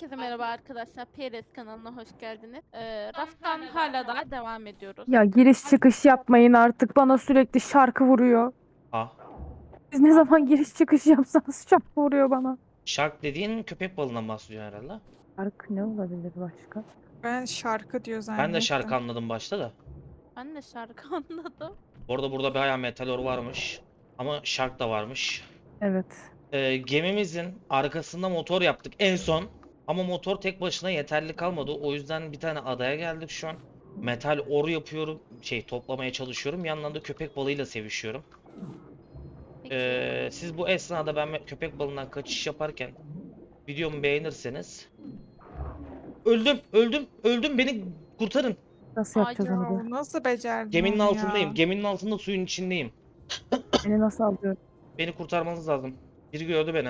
Herkese merhaba arkadaşlar. PRS kanalına hoş geldiniz. Ee, raftan hala daha devam ediyoruz. Ya giriş çıkış yapmayın artık. Bana sürekli şarkı vuruyor. Ha. Siz ne zaman giriş çıkış yapsanız şarkı vuruyor bana. Shark dediğin köpek balığından bahsediyor herhalde. Şarkı ne olabilir başka? Ben şarkı diyor zannettim. Ben de şarkı anladım başta da. Ben de şarkı anladım. Bu arada burada bayağı metalor varmış. Ama Shark da varmış. Evet. Ee, gemimizin arkasında motor yaptık en son. Ama motor tek başına yeterli kalmadı. O yüzden bir tane adaya geldik şu an. Metal or yapıyorum. Şey toplamaya çalışıyorum. Yandan da köpek balığıyla sevişiyorum. Ee, siz bu esnada ben köpek balığından kaçış yaparken videomu beğenirseniz Öldüm, öldüm, öldüm. Beni kurtarın. Nasıl Ay yapacağız Ya onu? nasıl becerdin Geminin onu altındayım. ya? Geminin altında suyun içindeyim. Beni nasıl alıyor? Beni kurtarmanız lazım. Biri gördü beni.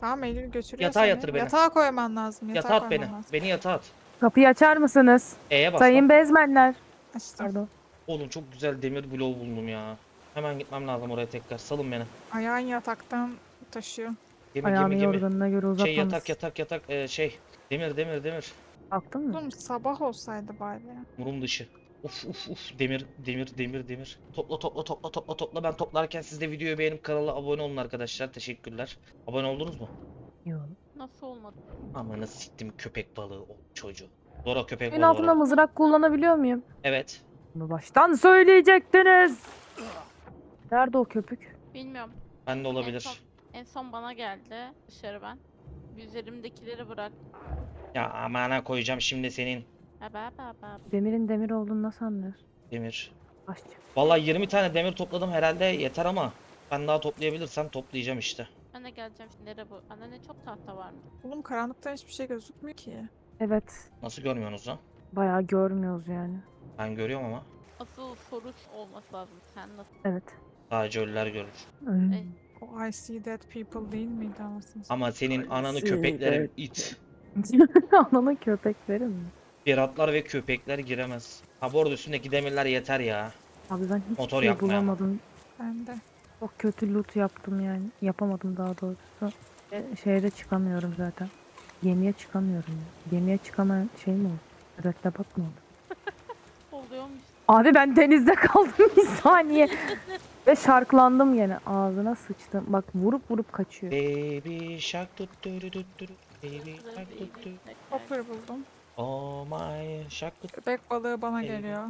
Tamam Eylül götürüyor Yatağa seni. yatır beni. Yatağa koyman lazım. Yatağa, Yatağa at beni. koyman lazım. Beni yatağa at. Kapıyı açar mısınız? E'ye bas. Sayın bezmenler. Açtım. Pardon. Oğlum çok güzel demir bloğu buldum ya. Hemen gitmem lazım oraya tekrar. Salın beni. Ayağın yataktan taşıyor. Gemi Ayağını gemi gemi. yorganına göre uzatmamış. Şey yatak yatak yatak ee, şey. Demir demir demir. Baktın mı? Oğlum sabah olsaydı bari. Murum dışı. Uf uf uf demir demir demir demir. Topla topla topla topla topla. Ben toplarken siz de videoyu beğenip kanala abone olun arkadaşlar. Teşekkürler. Abone oldunuz mu? Yok. Nasıl olmadı? Amanı siktim köpek balığı o çocuğu. Dora köpek balığı. altında Dora. mızrak kullanabiliyor muyum? Evet. Bunu baştan söyleyecektiniz. Nerede o köpük? Bilmiyorum. Ben de En olabilir. son, en son bana geldi dışarı ben. Üzerimdekileri bırak. Ya amana koyacağım şimdi senin Demirin demir olduğunu nasıl anlıyorsun? demir. Başçı. Vallahi 20 tane demir topladım herhalde yeter ama ben daha toplayabilirsem toplayacağım işte. Ben de geleceğim şimdi. Nere bu? Ana ne çok tahta varmış. Oğlum karanlıktan hiçbir şey gözükmüyor ki. Evet. Nasıl görmüyorsunuz lan? Bayağı görmüyoruz yani. Ben görüyorum ama Asıl soru olması lazım. Sen nasıl? Evet. sadece ölüler görür. Hmm. Ey. O I see dead people değil miydi anasını? Ama senin ananı evet. it. Ananın köpekleri mi? Piratlar ve köpekler giremez. Ha bu arada üstündeki demirler yeter ya. Abi ben hiçbir Motor şey bulamadım. Ben de. Çok kötü loot yaptım yani. Yapamadım daha doğrusu. E, şeye de çıkamıyorum zaten. Gemiye çıkamıyorum ya. Gemiye çıkamayan şey mi oldu? Mürettebat mı oldu? Oluyormuş. Abi ben denizde kaldım bir saniye. Ve şarklandım gene. Ağzına sıçtım. Bak vurup vurup kaçıyor. Baby shark tut tut tut tut. Baby shark tut tut. Hopper buldum. Oh my tut. Köpek balığı bana Eylül. geliyor.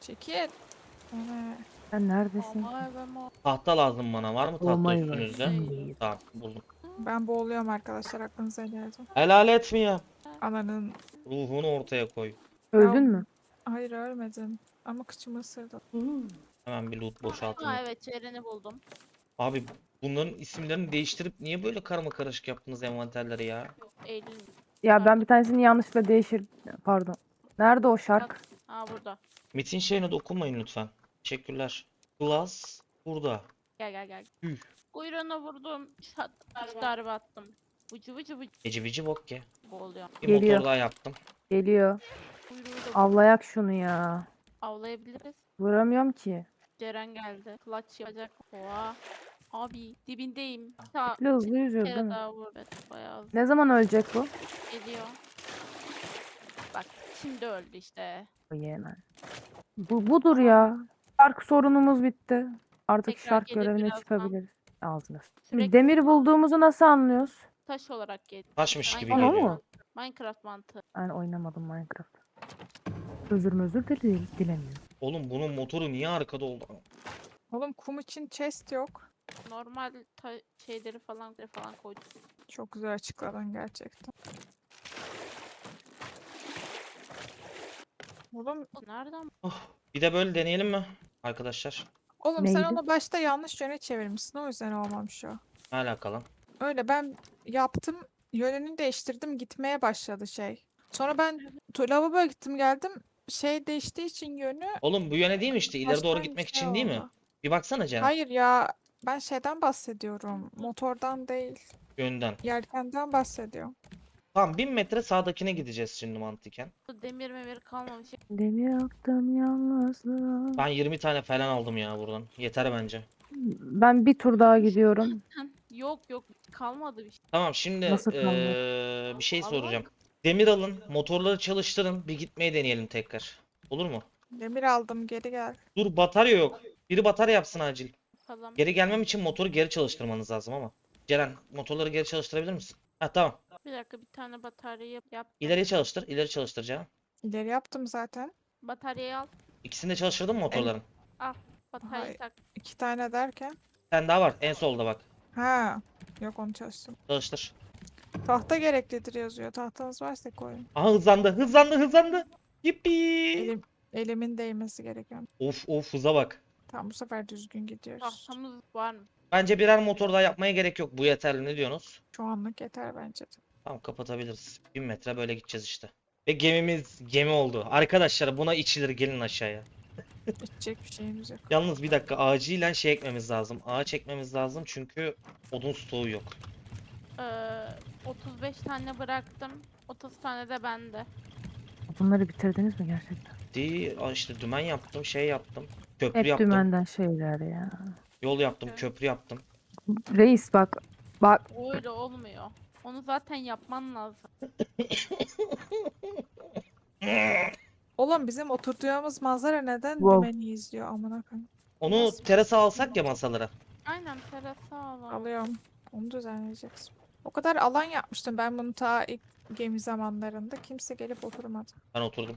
Çekil. Evet. Sen neredesin? Aman be Tahta lazım bana. Var mı tahta Olmayı üstünüzde? versin. Tamam buldum. Ben boğuluyorum arkadaşlar aklınıza geldi. Helal etmiyor. Ananın. Ruhunu ortaya koy. Öldün mü? Hayır ölmedim. Ama kıçımı ısırdı. Hemen bir loot boşaltın. Ha evet Ceren'i buldum. Abi bunların isimlerini değiştirip niye böyle karma karışık yaptınız envanterleri ya? Yok Eylül. Ya ben bir tanesini yanlışlıkla değişir. Pardon. Nerede o şark? Ha burada. Metin şeyine dokunmayın lütfen. Teşekkürler. Glass burada. Gel gel gel. Üh. Kuyruğuna vurdum. Şat, üç darbe attım. Vıcı vıcı vıcı Eci vici bok ye. boğuluyor. Bir Geliyor. motor daha yaptım. Geliyor. Kuyruğu da Avlayak şunu ya. avlayabiliriz. Vuramıyorum ki. Ceren geldi. Clutch yapacak. Oha. Abi dibindeyim. Ta Ne hızlı yüzüyor değil mi? daha vur. Evet, bayağı hızlı Ne zaman ölecek bu? geliyor. Bak şimdi öldü işte. Bu yemen. Bu budur ya. Şark sorunumuz bitti. Artık Tekrar şark gelir görevine birazdan. çıkabiliriz. Ağzına. Sürekli Şimdi demir bulduğumuzu nasıl anlıyoruz? taş olarak geliyor. Taşmış gibi Ama geliyor. mı? Minecraft mantığı. Ben oynamadım Minecraft. Özür özür dile dilemiyorum. Oğlum bunun motoru niye arkada oldu? Oğlum kum için chest yok. Normal şeyleri falan falan koyduk. Çok güzel açıkladın gerçekten. Oğlum, Nereden? Oh, bir de böyle deneyelim mi? Arkadaşlar. oğlum sen Neydi? onu başta yanlış yöne çevirmişsin o yüzden olmamış o. Ne alakalı? Öyle ben yaptım yönünü değiştirdim gitmeye başladı şey. Sonra ben lavaboya gittim geldim şey değiştiği için yönü Oğlum bu yöne değil mi işte? İleri doğru gitmek şey için değil mi? oldu. Bir baksana Ceren. Hayır ya ben şeyden bahsediyorum motordan değil Yönden. yelkenden bahsediyorum. Tamam 1000 metre sağdakine gideceğiz şimdi mantıken. Demir memir kalmamış. Demir yaktım yalnızlığa. Ben 20 tane falan aldım ya buradan. Yeter bence. Ben bir tur daha gidiyorum. Yok yok kalmadı bir şey. Tamam şimdi Nasıl eee, bir şey Allah. soracağım. Demir alın, motorları çalıştırın, bir gitmeye deneyelim tekrar. Olur mu? Demir aldım geri gel. Dur batarya yok. Biri batarya yapsın acil. Bakalım. Geri gelmem için motoru geri çalıştırmanız lazım ama. Ceren motorları geri çalıştırabilir misin? Ha tamam. Bir dakika bir tane batarya yap. yap. İleri çalıştır, ileri çalıştır Ceren. İleri yaptım zaten. Bataryayı al. İkisini de çalıştırdın mı motorların? Bataryayı Hayır. tak. İki tane derken. Tane daha var en solda bak. Ha. Yok onu çalıştım. Çalıştır. Tahta gereklidir yazıyor. Tahtanız varsa koyun. Aha hızlandı, hızlandı, hızlandı. Yippi. Elim, elimin değmesi gerekiyor. Of of hıza bak. Tamam bu sefer düzgün gidiyoruz. Tahtamız var mı? Bence birer motor daha yapmaya gerek yok. Bu yeterli ne diyorsunuz? Şu anlık yeter bence de. Tamam kapatabiliriz. 1000 metre böyle gideceğiz işte. Ve gemimiz gemi oldu. Arkadaşlar buna içilir gelin aşağıya. İçecek bir şeyimiz yok. Yalnız bir dakika acilen şey ekmemiz lazım. Ağaç ekmemiz lazım çünkü odun stoğu yok. Ee, 35 tane bıraktım. 30 tane de bende. Bunları bitirdiniz mi gerçekten? Değil, aa işte dümen yaptım, şey yaptım. Köprü Hep yaptım, dümenden şeyler ya. yol yaptım, köprü yaptım. Reis bak. Bak öyle olmuyor. Onu zaten yapman lazım. Oğlum bizim oturduğumuz manzara neden Wow. dümeni izliyor amına koyayım. Onu terasa alsak ya masalara. Aynen terasa alalım. Alıyorum. Onu düzenleyeceksin. O kadar alan yapmıştım ben bunu ta ilk gemi zamanlarında. Kimse gelip oturmadı. Ben oturdum.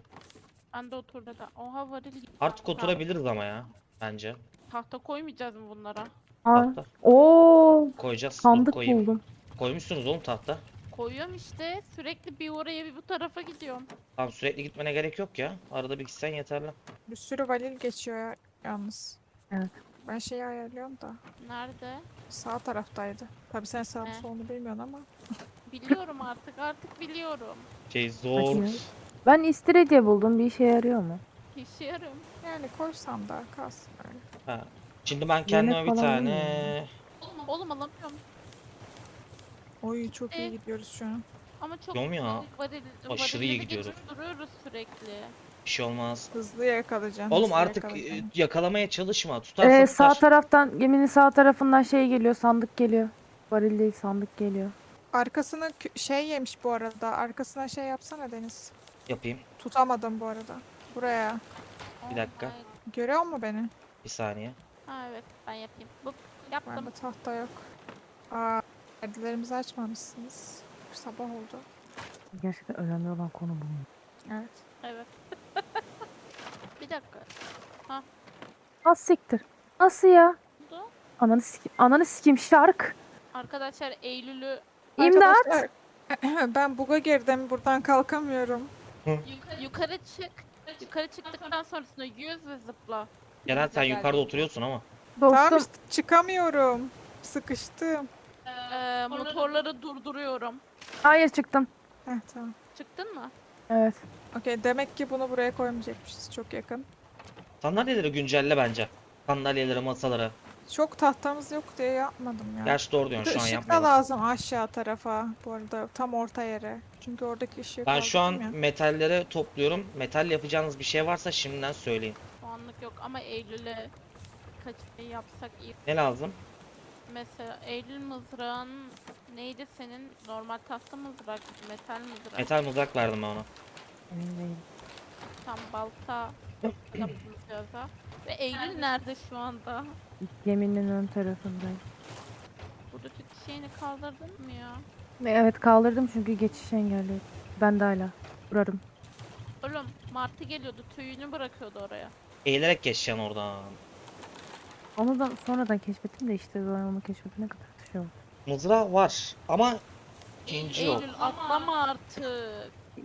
Ben de oturdu da. Oha varil. Artık Tahta- oturabiliriz ama ya. Bence. Tahta koymayacağız mı bunlara? Aa, Tahta Oo, koyacağız. Dur sandık koyayım. buldum. Koymuşsunuz oğlum tahta. Koyuyorum işte. Sürekli bir oraya bir bu tarafa gidiyorum. Tamam sürekli gitmene gerek yok ya. Arada bir gitsen yeterli. Bir sürü valil geçiyor ya, yalnız. Evet. Ben şeyi ayarlıyorum da. Nerede? Sağ taraftaydı. Tabii sen sağını He. solunu bilmiyorsun ama. Biliyorum artık. Artık biliyorum. Şey zor. Bakayım. Ben istiridye buldum. Bir işe yarıyor mu? İşe yarım. Yani koysam da kalsın öyle. Ha. Şimdi ben kendime bir falan tane Oğlum alamıyorum. Oy çok iyi E? gidiyoruz şu an. Ama çok Diyorum ya, varil, aşırı iyi varilleri gidiyoruz. geçip duruyoruz sürekli. bir şey olmaz. Hızlı yakalayacağım. Oğlum hızlı artık yakalayacağım. e, yakalamaya çalışma. Tutarsa Ee, sağ tutar. taraftan geminin sağ tarafından şey geliyor. Sandık geliyor. Varil değil sandık geliyor. Arkasını kü- şey yemiş bu arada. Arkasına şey yapsana Deniz. Yapayım. Tutamadım bu arada. Buraya. Bir dakika. Görüyor mu beni? Bir saniye. Ha evet ben yapayım. Bu yaptım. Bende tahta yok. Aa, perdelerimizi açmamışsınız. Sabah oldu. Gerçekten önemli olan konu bu. Evet. Evet. bir dakika. Az siktir. Nasıl ya? oldu? Ananı sikim. Ananı sikim şark. Arkadaşlar Eylül'ü İmdat. Arkadaşlar, ben buga girdim. Buradan kalkamıyorum. Yukarı, yukarı çık. Yukarı çıktıktan sonrasında yüz ve zıpla. Ceren sen yukarıda oturuyorsun ama. Tamam Dostum. işte çıkamıyorum. Sıkıştım. Ee, motorları durduruyorum. Hayır çıktım. Heh tamam. Çıktın mı? Evet. Okey demek ki bunu buraya koymayacakmışız. Çok yakın. Sandalyeleri güncelle bence. Sandalyeleri, masaları. Çok tahtamız yok diye yapmadım ya. Gerçi doğru diyorsun şu an ışık da yapmayalım. lazım aşağı tarafa bu arada tam orta yere. Çünkü oradaki ışığı Ben şu an kaldırdım ya. metalleri topluyorum. Metal yapacağınız bir şey varsa şimdiden söyleyin. Şu anlık yok ama Eylül'e kaç şey yapsak iyi. Ne lazım? Mesela Eylül mızrağın neydi senin? Normal tahta mızrak, metal mızrak. Metal mızrak verdim ben ona. Emin değilim. Tam balta yapacağız ha. Ve Eylül nerede şu anda? Geminin ön tarafındayım. Buradaki şeyini kaldırdın mı ya? Evet kaldırdım çünkü geçiş engelliyor. Ben de hala. Vurarım. Oğlum Martı geliyordu tüyünü bırakıyordu oraya. Eğilerek geçeceksin oradan. Onu da sonradan keşfettim de işte ben onu keşfetene kadar şey oldu. Mızrağı var ama inci yok. Eylül atlama artık.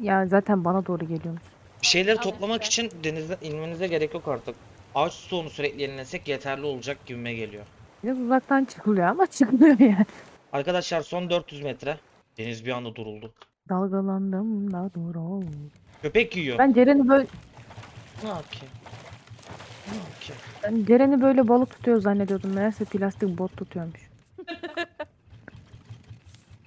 Ya zaten bana doğru geliyormuş. Bir şeyleri toplamak evet. için denizden inmenize gerek yok artık. Ağaç stoğunu sürekli yenilesek yeterli olacak gibime geliyor. Biraz uzaktan çıkılıyor ama çıkılıyor yani. Arkadaşlar son 400 metre. Deniz bir anda duruldu. Dalgalandım da dur Köpek yiyor. Ben Ceren'i böyle Ne yapayım? Ne yapayım? ben Ceren'i böyle balık tutuyor zannediyordum. Meğerse plastik bot tutuyormuş.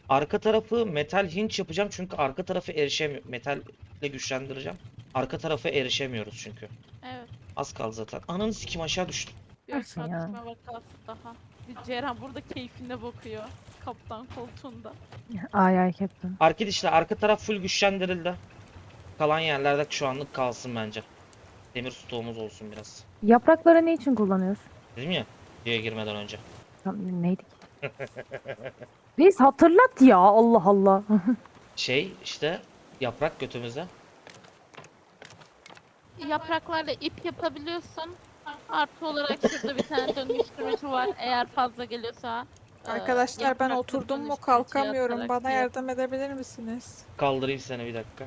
Arka tarafı metal hinç yapacağım çünkü arka tarafı erişemiyor. Metalle güçlendireceğim. Arka tarafı erişemiyoruz çünkü. Evet. Az kaldı zaten. Ananı sikim aşağı düştüm. Bir Nasıl ya? düşme vakası daha. Ceren burada keyfine bakıyor. Kaptan koltuğunda. Ay ay Captain. Arkadaşlar arka taraf full güçlendirildi. Kalan yerlerde şu anlık kalsın bence. Demir stoğumuz olsun biraz. Yaprakları ne için kullanıyoruz? Dedim ya diye girmeden önce. Tam neydi ki? Reis hatırlat ya Allah Allah. Şey işte yaprak götümüze. Yapraklarla ip yapabiliyorsun. Artı olarak şurada bir tane dönüştürücü var. Eğer fazla geliyorsa. e, Arkadaşlar ben oturdum mu dönüştürücüye kalkamıyorum. atarak Bana yap. yardım edebilir misiniz? Kaldırayım seni bir dakika.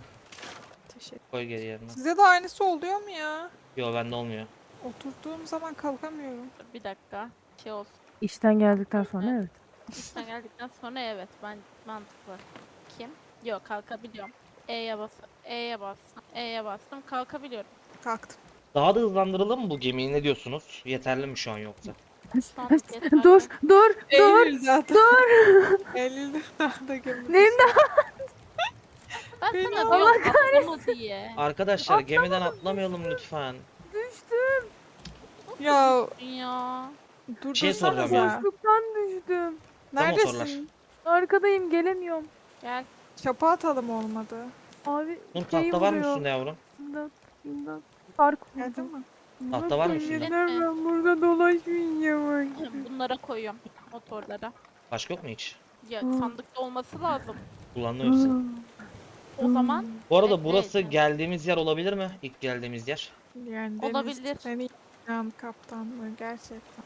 Teşekkür. Koy geri yerine. Size de aynısı oluyor mu ya? Yo bende olmuyor. Oturduğum zaman kalkamıyorum. Bir dakika. Şey olsun. İşten geldikten sonra evet. Sen geldikten sonra evet ben mantıklı. Kim? Yok kalkabiliyorum. E'ye bas. E'ye bastım. E'ye bastım. Kalkabiliyorum. Kalktım. Daha da hızlandıralım mı bu gemiyi ne diyorsunuz? Yeterli mi şu an yoksa? Dur dur dur. Eylül zaten. Dur. Eylül'de da Ben Beni sana Allah diyorum atlama diye. Arkadaşlar gemiden atlamayalım lütfen. düştüm. Ya Ya. Bir şey soracağım durdursanıza. ya. Boşluktan düştüm. Neredesin? Arkadayım gelemiyorum. Gel. Çapa atalım olmadı. Abi Nur şeyi tahta var mı vuruyor. üstünde yavrum? İmdat, imdat. Park Geldin mi? Tahta var mı? Yeter ben burada dolaşmayacağım. Bunlara koyuyorum. Motorlara. Başka yok mu hiç? Ya sandıkta olması lazım. Kullandım hepsini. O zaman Bu arada Evet, burası evet. geldiğimiz yer olabilir mi? İlk geldiğimiz yer. Yani Olabilir. Seni yan kaptanlığı gerçekten.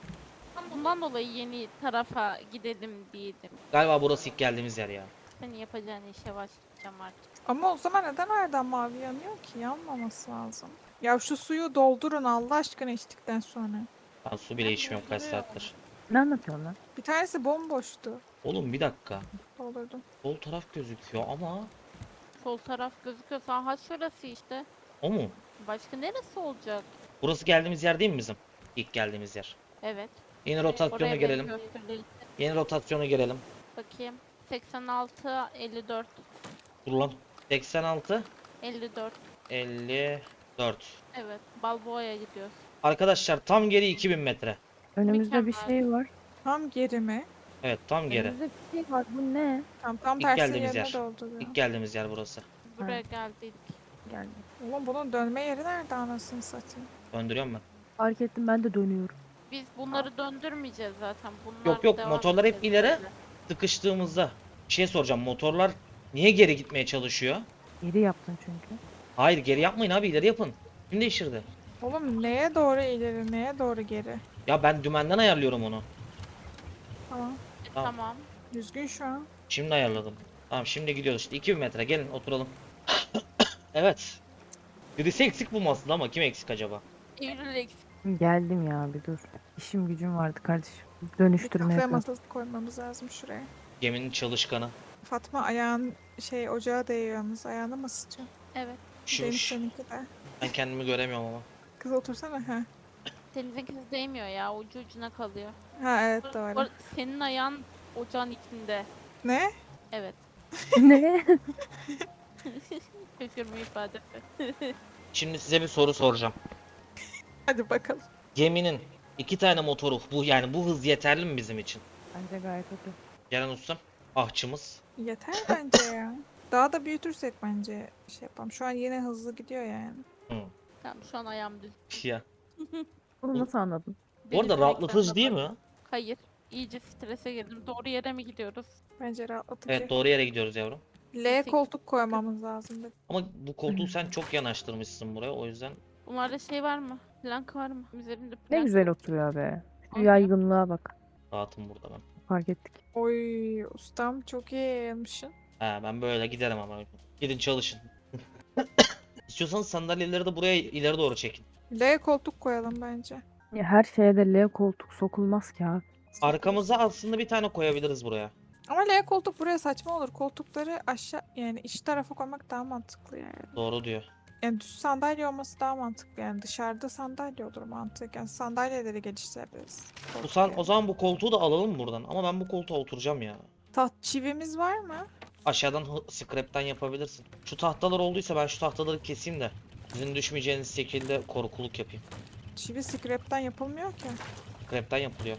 bundan dolayı yeni tarafa gidelim diyelim. Galiba burası ilk geldiğimiz yer ya. Senin yapacağın işe başlayacağım artık. Ama o zaman neden hala mavi yanıyor ki? Yanmaması lazım. Ya şu suyu doldurun Allah aşkına içtikten sonra. Ben su bile içmiyorum kaç saattir. Ne anlatıyorsun lan? Bir tanesi bomboştu. Oğlum bir dakika. Doldurdum. Sol taraf gözüküyor ama Sol taraf gözüküyor. Saha şurası işte. o mu? Başka neresi olacak? Burası geldiğimiz yer değil mi bizim? İlk geldiğimiz yer. Evet. Yeni rotasyona Oraya girelim. gösterelim. Yeni rotasyona girelim. Bakayım. 86, 54, Dur lan. 86, 54. 54. Evet. Balboa'ya gidiyoruz. Arkadaşlar tam geri 2000 metre. Önümüzde bir Mükemmel. şey var. Tam geri mi? Evet tam geri. Önümüzde bir şey var. Bu ne? Tam tam İlk tersi geldiğimiz yerine yer. dolduruyor. İlk geldiğimiz yer burası. Buraya geldik. Geldi. Ulan bunun dönme yeri nerede anasını satayım? Döndürüyorum ben. Fark ettim ben de dönüyorum. Biz bunları döndürmeyeceğiz zaten. Bunlar Yok, yok, devam motorlar hep edeceğiz ileri. böyle. Sıkıştığımızda bir şey soracağım. Motorlar niye geri gitmeye çalışıyor? Geri yaptın çünkü. Hayır geri yapmayın abi ileri yapın. Kim değiştirdi? Oğlum neye doğru ileri neye doğru geri? Ya ben dümenden ayarlıyorum onu. Tamam. Tamam. tamam. Düzgün şu an. Şimdi ayarladım. Tamam şimdi gidiyoruz işte 2000 metre gelin oturalım. evet. Birisi eksik bu masada ama kim eksik acaba? Eylül eksik. Geldim ya bir dur. İşim gücüm vardı kardeşim. Bir Dönüştürme kahve yapıyorum. masası koymamız lazım şuraya. Geminin çalışkanı. Fatma ayağın şey ocağa değiyor yalnız. Ayağını mı ısıtıyor? Evet. Deniz şu- seninki de. ben kendimi göremiyorum ama. Kız otursana. Ha. Denizinkisi değmiyor ya. Ucu ucuna kalıyor. Ha evet Bu doğru. arada Senin ayağın ocağın içinde. Ne? Evet. ne? Şaşırma ifadesi. Şimdi size bir soru soracağım. Hadi bakalım. Geminin iki tane motoru bu yani bu hız yeterli mi bizim için? Bence gayet okey. Ceren Ustam, ahçımız. Yeter bence ya. Daha da büyütürsek bence şey yapalım. Şu an yine hızlı gidiyor yani. Hı. Tamam şu an ayağım düz. Ya. Bunu nasıl anladın? Bu arada Denizin rahatlatıcı değil mi? Hayır. İyice strese girdim. Doğru yere mi gidiyoruz? Bence rahatlatıcı. Evet doğru yere gidiyoruz yavrum. L koltuk koymamız lazım. dedi. Ama bu koltuğu sen çok yanaştırmışsın buraya o yüzden Bunlarda şey var mı? Plank var mı? Üzerinde plank. Ne güzel oturuyor be. Şu Aynen. yaygınlığa bak. rahatım burada ben. Fark ettik. Oy ustam çok iyi yayılmışsın. He ben böyle giderim ama. Gidin çalışın. İstiyorsanız sandalyeleri de buraya ileri doğru çekin. L koltuk koyalım bence. Ya her şeye de L koltuk sokulmaz ki abi. Arkamıza aslında bir tane koyabiliriz buraya. Ama L koltuk buraya saçma olur. Koltukları aşağı yani iç tarafa koymak daha mantıklı yani. Doğru diyor. Yani düz sandalye olması daha mantıklı yani dışarıda sandalye olur mantıken sandalyeleri geliştirebiliriz. Bu Koltuk san, yani. o zaman bu koltuğu da alalım buradan. Ama ben bu koltuğa oturacağım ya. Taht çivimiz var mı? Aşağıdan scrap'ten yapabilirsin. Şu tahtalar olduysa ben şu tahtaları keseyim de sizin düşmeyeceğiniz şekilde korukuluk yapayım. Çivi scrap'ten yapılmıyor ki. Scrap'ten yapılıyor.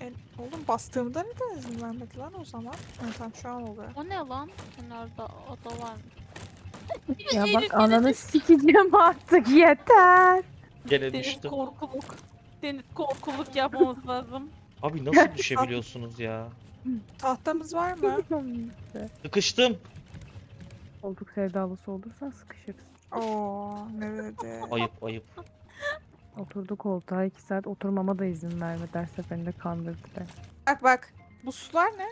En, oğlum bastığımda neden izin vermedi lan o zaman? Ha, tamam şu an oluyor. O ne lan? Kenarda ada var. Ya Eylül bak ananı sikeceğim artık yeter. Gene Deniz düştüm. korkuluk. Deniz korkuluk yapmamız lazım. Abi nasıl düşebiliyorsunuz ya? Tahtamız var mı? Sıkıştım. Koltuk sevdalısı olursan sıkışırız. Oo ne dedi? Ayıp ayıp. Oturdu koltuğa iki saat oturmama da izin verme. Ders seferinde kandırdı beni. Bak bak. Bu sular ne?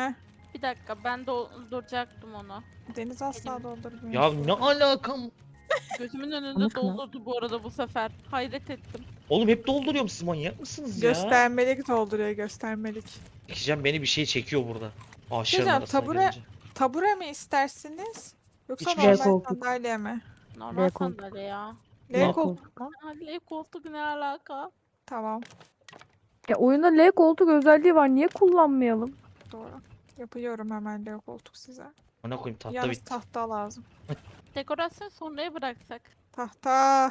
Heh. Bir dakika ben dolduracaktım onu. Deniz asla doldurmuyor. Ya ne alakam? Gözümün önünde doldurdu bu arada bu sefer. Hayret ettim. Oğlum hep dolduruyorum siz manyak mısınız ya? Göstermelik dolduruyor göstermelik. Dikeceğim beni bir şey çekiyor burada. Diyeceğim, arasına tabure- gelince. Tabure mi istersiniz? Yoksa Hiçbir şey normal koltuk. sandalye mi? Normal L koltuk. sandalye ya. L L koltuk mu? L koltuk ne alaka? Tamam. Ya oyunda L koltuk özelliği var. Niye kullanmayalım? Doğru. Yapıyorum hemen L koltuk size. Ona koyayım tahta Yalnız bitti. tahta lazım. Dekorasyon sonraya bıraksak. Tahta.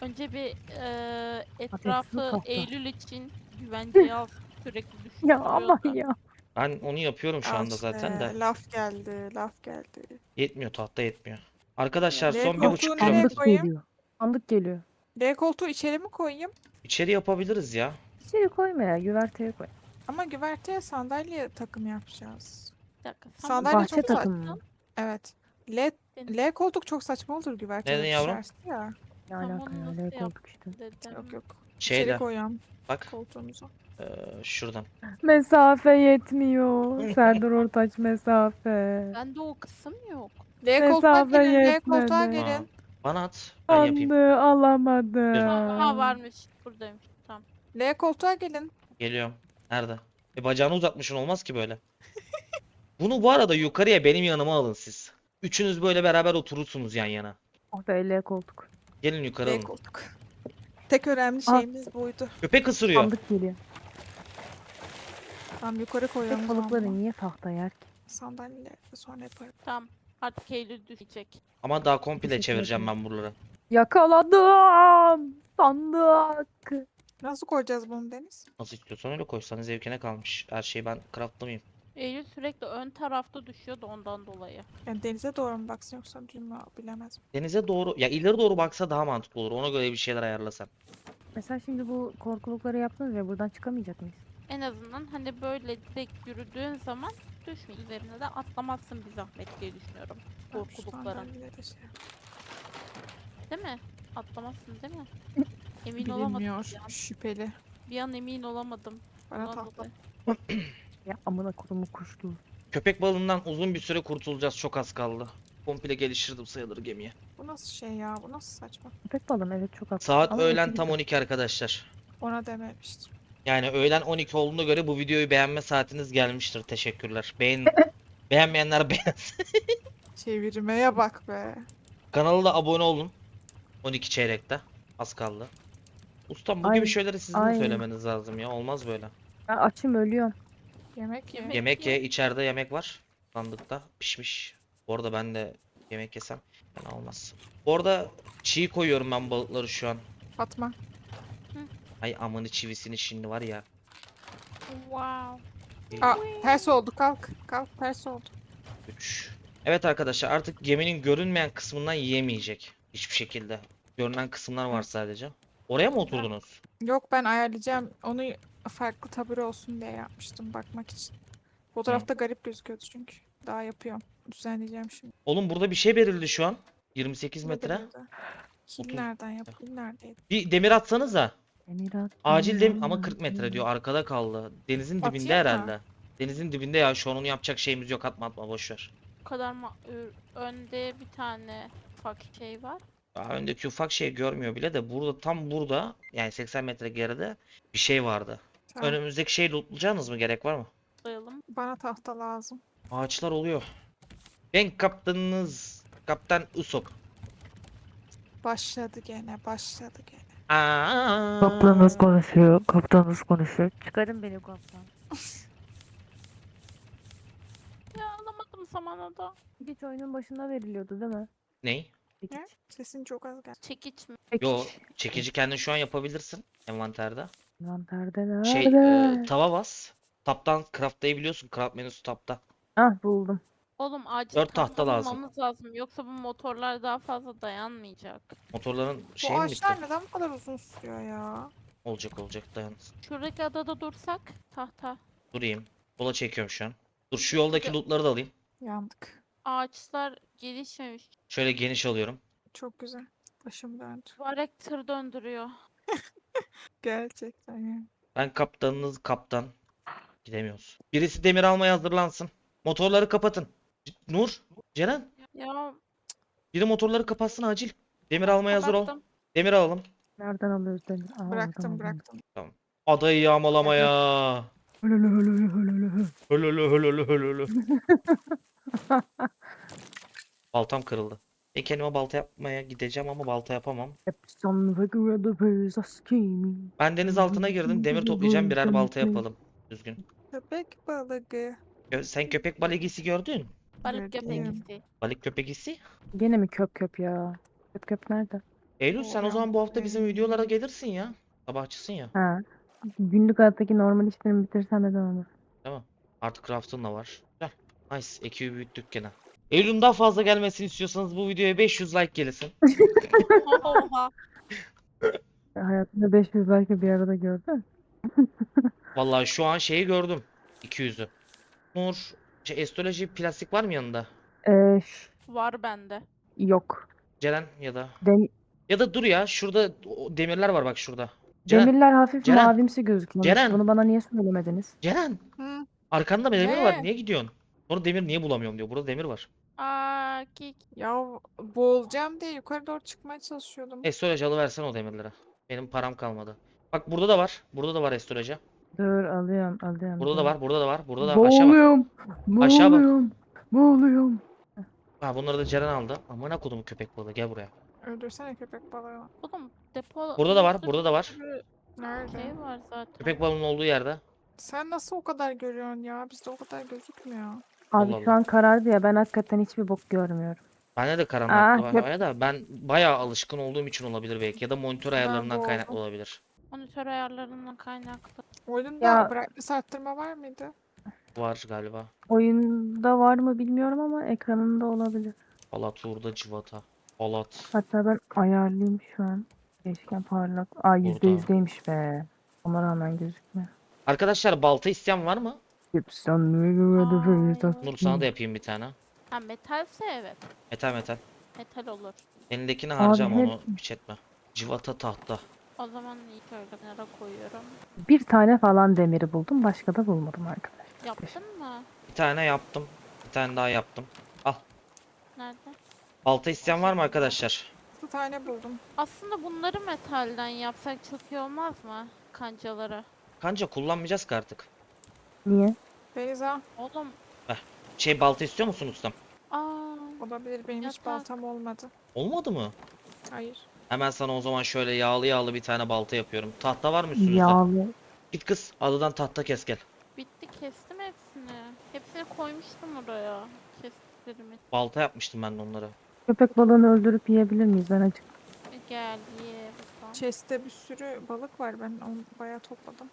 Önce bir eee, etrafı tahta. Eylül için güvenceye al sürekli. Ya ama ya. Ben onu yapıyorum şu Al anda zaten de. Laf geldi, laf geldi. Yetmiyor tahta yetmiyor. Arkadaşlar L son bir buçuk koltuğu nereye kilometre. Sandık koyayım? geliyor. Sandık geliyor. L koltuğu içeri mi koyayım? İçeri yapabiliriz ya. İçeri koyma ya. Güverteye koy. Ama güverteye sandalye takım yapacağız. Bir dakika. sen Sandalye Bahçe çok takımı saçma. mı? Evet. L, L koltuk çok saçma olur güverteye Neden yavrum? ya. Ne Tamam, alaka ya? nasıl L yap- koltuk işte. dedim. Yok yok. Şeyde İçeri koyalım bak koltuğumuzu. eee, şuradan. Mesafe yetmiyor. Serdar Ortaç mesafe. Bende o kısım yok. L koltuğa Mesafe gelin, L koltuğa yetmedi. gelin. Bana at. Ben yapayım. Sandığı alamadım. Ha varmış. Buradaymış. Tamam. L koltuğa gelin. Geliyorum. Nerede? E bacağını uzatmışsın olmaz ki böyle. Bunu bu arada yukarıya benim yanıma alın siz. Üçünüz böyle beraber oturursunuz yan yana. Oh be L koltuk. Gelin yukarı alın. koltuk. Tek önemli Al. şeyimiz buydu. Köpek ısırıyor. Sandık geliyor. Tamam yukarı koyalım. Zaman balıkları niye tahta yer ki? Sandalyeleri de sonra yaparım. Tamam. Artık Eylül düşecek. Ama daha komple Teşekkür çevireceğim ben buraları. Yakaladım. Sandık. Nasıl koyacağız bunu Deniz? Nasıl istiyorsan öyle koy. Sana zevkine kalmış. Her şeyi ben craftlamayayım. Eylül sürekli ön tarafta düşüyordu ondan dolayı. Yani denize doğru mu baksın yoksa mü bilemez. Denize doğru, ya ileri doğru baksa daha mantıklı olur. Ona göre bir şeyler ayarlasan. Mesela şimdi bu korkulukları yaptınız ya buradan çıkamayacak mıyız? En azından hani böyle direkt yürüdüğün zaman düşme üzerine de atlamazsın bir zahmet diye düşünüyorum. Korkulukların. şey Değil mi? Atlamazsın değil mi? Emin olamadım Bilinmiyor. bir an. Şüpheli. Bir an emin olamadım. Bana Ondan tahta. dolayı. Ya amına kurumu kuşlu. Köpek balığından uzun bir süre kurtulacağız. Çok az kaldı. Komple geliştirdim sayılır gemiye. Bu nasıl şey ya? Bu nasıl saçma? Köpek balım evet çok haklı. Saat Ama öğlen tam de- 12 arkadaşlar. Ona dememiştim. Yani öğlen 12 olduğuna göre bu videoyu beğenme saatiniz gelmiştir. Teşekkürler. Beğen beğenmeyenler beğensin. Çevirmeye bak be. Kanala da abone olun. 12 çeyrekte. Az kaldı. Ustam bu Ay- gibi şeyleri sizin de ay. söylemeniz lazım ya. Olmaz böyle. Ben açım ölüyorum. Yemek ye. Yemek- Yemek ye. ye. içeride yemek var. Sandıkta pişmiş. Bu arada ben de yemek yesem fena olmaz. Bu arada çiğ koyuyorum ben balıkları şu an. Fatma. Ay amanı çivisini şimdi var ya. Wow. Aa, ters oldu kalk. Kalk ters oldu. 3. Evet arkadaşlar artık geminin görünmeyen kısmından yiyemeyecek. Hiçbir şekilde. Görünen kısımlar var sadece. Oraya mı oturdunuz? Yok ben ayarlayacağım. Onu farklı tabure olsun diye yapmıştım bakmak için. Fotoğrafta garip gözüküyordu çünkü. Daha yapıyorum. Düzenleyeceğim şimdi. Oğlum burada bir şey verildi şu an. 28 Ne metre. Otuz- nereden yap? Hil neredeydi? Bir demir atsanıza. Emirat. Acil dem ama 40 metre diyor. Arkada kaldı. Denizin dibinde Atayım mı? herhalde. Denizin dibinde ya. Şu an onu yapacak şeyimiz yok. Atma atma boş ver. Bu kadar mı? Ö- Önde bir tane ufak şey var. Daha öndeki ufak şey görmüyor bile de burada tam burada yani 80 metre geride bir şey vardı. Tamam. Önümüzdeki şeyi lootlayacağınız mı? Gerek var mı? Sayalım. Bana tahta lazım. Ağaçlar oluyor. Ben kaptanınız. Kaptan Usop. Başladı gene. Başladı gene. Aa. Kaptanınız konuşuyor. Kaptanınız konuşuyor. Çıkarın beni kaptan. Ya alamadım zamanında. Hiç oyunun başında veriliyordu değil mi? Ney? Ne? Sesin çok az geldi. Çekiç mi? Yo, çekici kendin şu an yapabilirsin envanterde. Envanterde nerede? Şey e, tava bas. Taptan craftlayabiliyorsun. Craft menüsü tapta. Ah buldum. Oğlum acil Dört tahta lazım. bulmamız lazım. Yoksa bu motorlar daha fazla dayanmayacak. Motorların Bu şey mi bitti? ağaçlar neden bu kadar uzun sürüyor ya? Olacak olacak dayan. Şuradaki adada dursak tahta. Durayım. Sola çekiyorum şu an. Dur şu yoldaki lootları da alayım. Yandık. Ağaçlar gelişmemiş. Şöyle geniş alıyorum. Çok güzel. Başım döndü. Mübarek tır döndürüyor. Gerçekten yani. Ben kaptanınız kaptan. Gidemiyoruz. Birisi demir almaya hazırlansın. Motorları kapatın. C- Nur, Ceren, Ya biri motorları kapatsın acil. Demir almaya hazır ol. kapattım. Demir alalım. Nereden alıyoruz demir? Aa, oradan Bıraktım alıyorum. bıraktım. Adayı yağmalamaya. Hölölö hölölö hölölö. Hölölö hölölö hölölö. Baltam kırıldı. Ben kendime balta yapmaya gideceğim ama balta yapamam. Ben deniz altına girdim. Demir toplayacağım. Birer balta yapalım. Düzgün. Köpek balığı. Gö- Sen köpek balıgisi gördün. Balık Gördüm. köpekisi. Balık köpekisi. Gene mi köp köp ya? Köp köp nerede? Eylül sen o zaman bu hafta bizim videolara gelirsin ya. Sabahçısın ya. Ha. Günlük hayattaki normal işlerimi bitirsem neden olur? Tamam. Artık craft'ın da var. Güzel. Nice. Ekibi büyüttük gene. Eylül'ün daha fazla gelmesini istiyorsanız bu videoya 500 like gelsin. Oha. Hayatımda 500 like bir arada gördün. Vallahi şu an şeyi gördüm. 200'ü. Nur, şey, estoloji plastik var mı yanında? Ee, ş- Var bende. yok. Ceren ya da Dem- ya da dur ya şurada o demirler var bak şurada. Ceren, demirler hafif Ceren, mavimsi gözüküyor. Ceren. Bunu bana niye söylemediniz? Ceren Hı. arkanda demir var. Ne? Niye gidiyorsun? Orada demir niye bulamıyorum diyor. Burada demir var. Aa kik. Ya boğulacağım diye yukarı doğru çıkmaya çalışıyordum. Estoloji alıversen o demirlere. Benim param kalmadı. Bak burada da var. Burada da var estoloji. Dur alıyorum alıyorum. Burada da var. Burada da var. Burada da aşağı bak. Boğuluyorum. Aşağı bak. Boğuluyorum. Boğuluyorum. Ha bunları da Ceren aldı. Amına kodumu köpek balığı gel buraya. Öldürsene köpek balığı. Oğlum depo. Burada da var, burada da var. Nerede? Şey var zaten. Köpek balığının olduğu yerde. Sen nasıl o kadar görüyorsun ya? Bizde o kadar gözükmüyor. Abi Allah şu an karardı ya ben hakikaten hiçbir bok görmüyorum. Bende de Aa, karanlıkta var yap- bayağı da ben bayağı alışkın olduğum için olabilir belki ya da monitör ayarlarından boğuldum. kaynaklı olabilir. Monitör ayarlarından kaynaklı. Oyunda Ya- brightness arttırma var mıydı? Var galiba. Oyunda var mı bilmiyorum ama ekranında olabilir. Alat burada civata. Alat. Hatta ben ayarlayayım şu an. Değişken parlak. Aa yüzde Burada. yüzdeymiş be. Ona rağmen gözükmüyor. Arkadaşlar balta isteyen var mı? Nur sana da yapayım bir tane. Ha metalse evet. Metal metal. Metal olur. Elindekini harcama onu hepsi- piç etme. Civata tahta. O zaman ilk kenara koyuyorum. Bir tane falan demiri buldum. Başka da bulmadım arkadaş. Yaptın mı? Bir tane yaptım. Bir tane daha yaptım. Al. Nerede? Balta isteyen var mı arkadaşlar? Bir tane buldum. Aslında bunları metalden yapsak çok iyi olmaz mı? Kancaları. Kanca kullanmayacağız ki artık. Niye? Beyza Oğlum. Şey balta istiyor musun ustam? Aa. olabilir. Benim hiç Yatak. baltam olmadı. Olmadı mı? Hayır. Hemen sana o zaman şöyle yağlı yağlı bir tane balta yapıyorum. Tahta var mı üstünüzde? Yağlı. Git kız adadan tahta kes gel. Bitti kestim hepsini. Hepsini koymuştum oraya. Kestiklerimi. Balta yapmıştım ben de onları. Köpek balığını öldürüp yiyebilir miyiz? Ben acık. Gel ye. Chest'te bir sürü balık var. Ben onu bayağı topladım.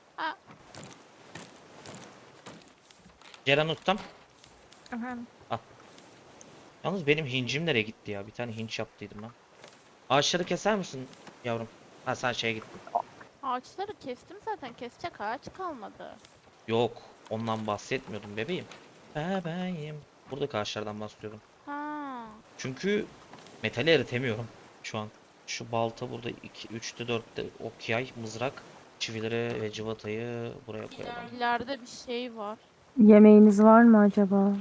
Ceren ustam. Efendim. Yalnız benim hincim nereye gitti ya? Bir tane hinç yaptıydım ben. Ağaçları keser misin yavrum? Ha sen şeye gittin. Ağaçları kestim zaten. Kesecek ağaç kalmadı. Yok. Ondan bahsetmiyordum bebeğim. Bebeğim. Buradaki ağaçlardan bahsediyorum. Ha. Çünkü metali eritemiyorum şu an. Şu balta burada 2, 3'te 4'te ok yay, mızrak, çivileri ve civatayı buraya koyalım. İleride bir şey var. Yemeğiniz var mı acaba?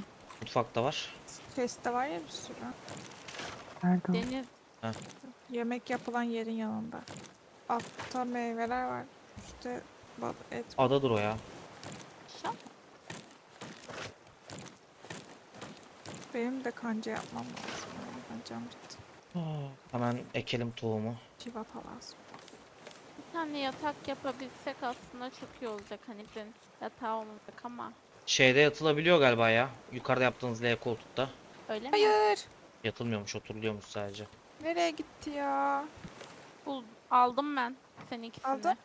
Mutfakta var. Chest'te var ya bir sürü. Nerede o? Deniz Yemek yapılan yerin yanında. Altta meyveler var. Üstte bal et. Adadır o ya. şap. Benim de kanca yapmam lazım. Kancam bitti. Hemen ekelim tohumu. Civata lazım. Bir tane yatak yapabilsek aslında çok iyi olacak. Hani bizim yatağı olmayacak ama. Şeyde yatılabiliyor galiba ya. Yukarıda yaptığınız L koltukta. Öyle mi? Hayır. Yatılmıyormuş, oturuluyormuş sadece. Nereye gitti ya? Bul aldım ben seninkisini. Aldın?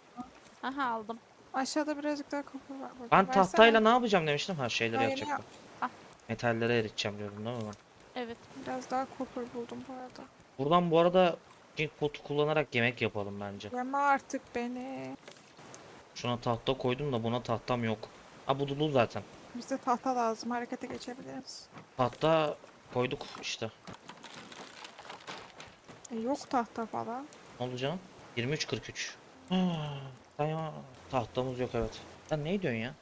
Aha aldım. Aşağıda birazcık daha kopur var. burada. Ben Versene. tahtayla ne yapacağım demiştim. Ha şeyleri yeni yapacaktım. Ah. Metalleri eriteceğim diyordum değil mi ben? Evet. Biraz daha kopur buldum bu arada. Buradan bu arada King potu kullanarak yemek yapalım bence. Yeme artık beni. Şuna tahta koydum da buna tahtam yok. Ha bu dolu zaten. Bize tahta lazım. Harekete geçebiliriz. Tahta koyduk işte. E, yok tahta falan. Ne oldu canım? 23.43. Ah, ya, tahtamız yok evet. Sen ne diyorsun ya?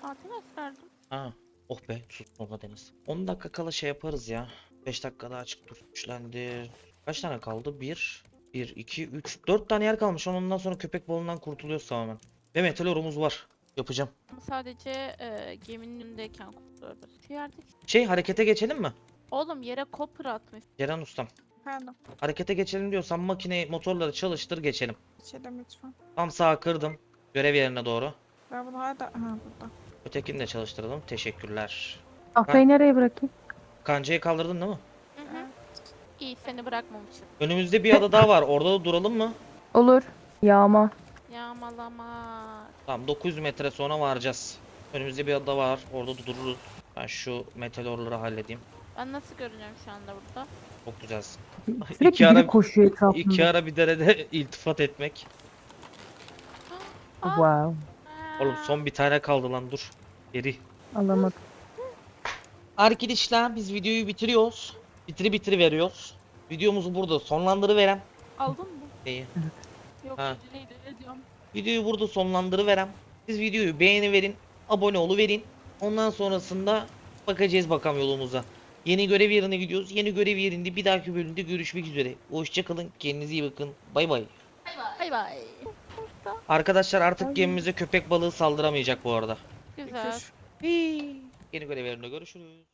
Tatil verdim. Ha. Oh be sus baba Deniz. 10 dakika kala şey yaparız ya. 5 dakika daha açık dur. Güçlendir. Kaç tane kaldı? 1, 1, 2, 3, 4 tane yer kalmış. Ondan sonra köpek balığından kurtuluyoruz tamamen. Ve metal orumuz var. Yapacağım. Sadece e, geminin önündeyken kurtuluyoruz. Şu yerdeki... Şey harekete geçelim mi? Oğlum yere copper atmış. Ceren ustam. Efendim. Harekete geçelim diyorsan makineyi motorları çalıştır geçelim. Geçelim lütfen. Tam sağa kırdım. Görev yerine doğru. Ben bunu hala... Ha burada. Ötekini de çalıştıralım. Teşekkürler. Tahtayı nereye bırakayım? Kancayı kaldırdın değil mi? Hı hı. İyi seni bırakmamışım. Önümüzde bir ada daha var. Orada da duralım mı? Olur. Yağma. Yağmalama. Tamam 900 metre sonra varacağız. Önümüzde bir ada var. Orada da dururuz. Ben şu meteorları halledeyim. Ben nasıl görünüyorum şu anda burada? Çok güzelsin. Sürekli İki ara- koşuyor etrafımda. İki ara bir derede iltifat etmek. Wow. Oğlum son bir tane kaldı lan dur. Geri. Alamadım. Arkadaşlar biz videoyu bitiriyoruz. Bitiri bitiri veriyoruz. Videomuzu burada sonlandırıverem. Aldın mı? Neyi? Yok Ha. diyorum. Videoyu burada sonlandırıverem. Siz videoyu beğeni verin. Abone olu verin. Ondan sonrasında bakacağız bakalım yolumuza. Yeni görev yerine gidiyoruz. Yeni görev yerinde bir dahaki bölümde görüşmek üzere. Hoşçakalın. Kendinize iyi bakın. Bay bay. Bay bay. Arkadaşlar artık gemimize köpek balığı saldıramayacak bu arada. Güzel. Hii. Yeni görev yerinde görüşürüz.